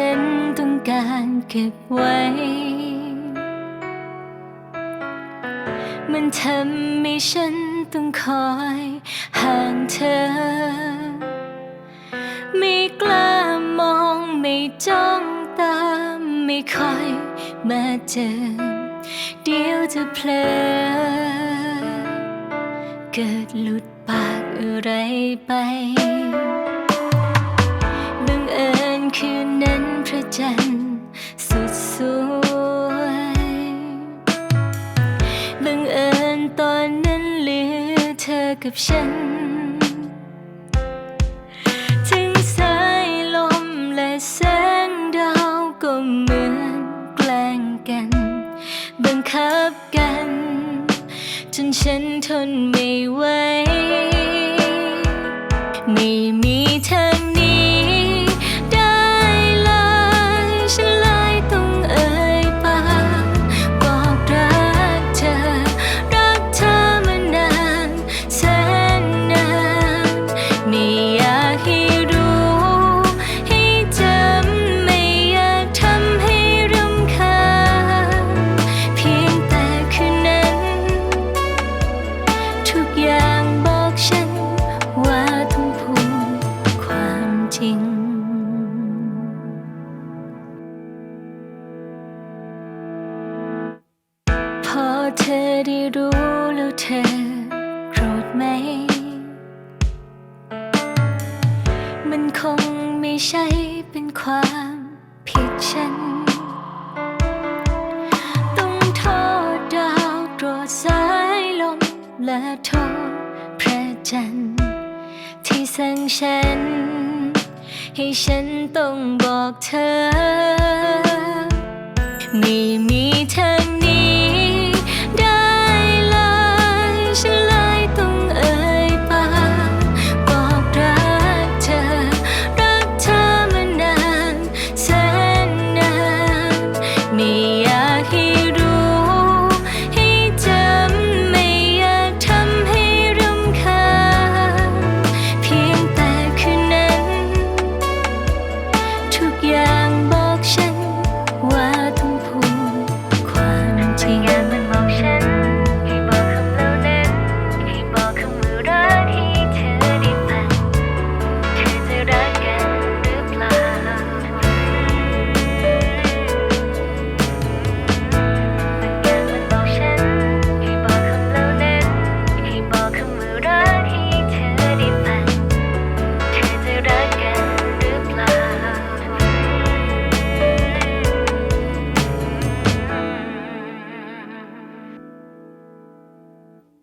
ฉันต้องการเก็บไว้ มันทำให้ฉันต้องคอยห่างเธอ ไม่กล้ามองไม่จ้องตามไม่ค่อยมาเจอ เดี๋ยวจะเพลอเกิดหลุดปากอะไรไป จันทร์สุดสวยบังเอิญตอนนั้นเหลือเธอกับฉัน ถึงสายลมและแสงดาวก็เหมือนแกล้งกัน บังคับกัน จนฉันทนไม่ไหวไม่มี เธอได้รู้แล้วเธอโกรธไหม มันคงไม่ใช่เป็นความผิดฉัน ต้องโทษดาวโปรดสายลมและโทษพระจันทร์ที่สั่งฉัน ให้ฉันต้องบอกเธอ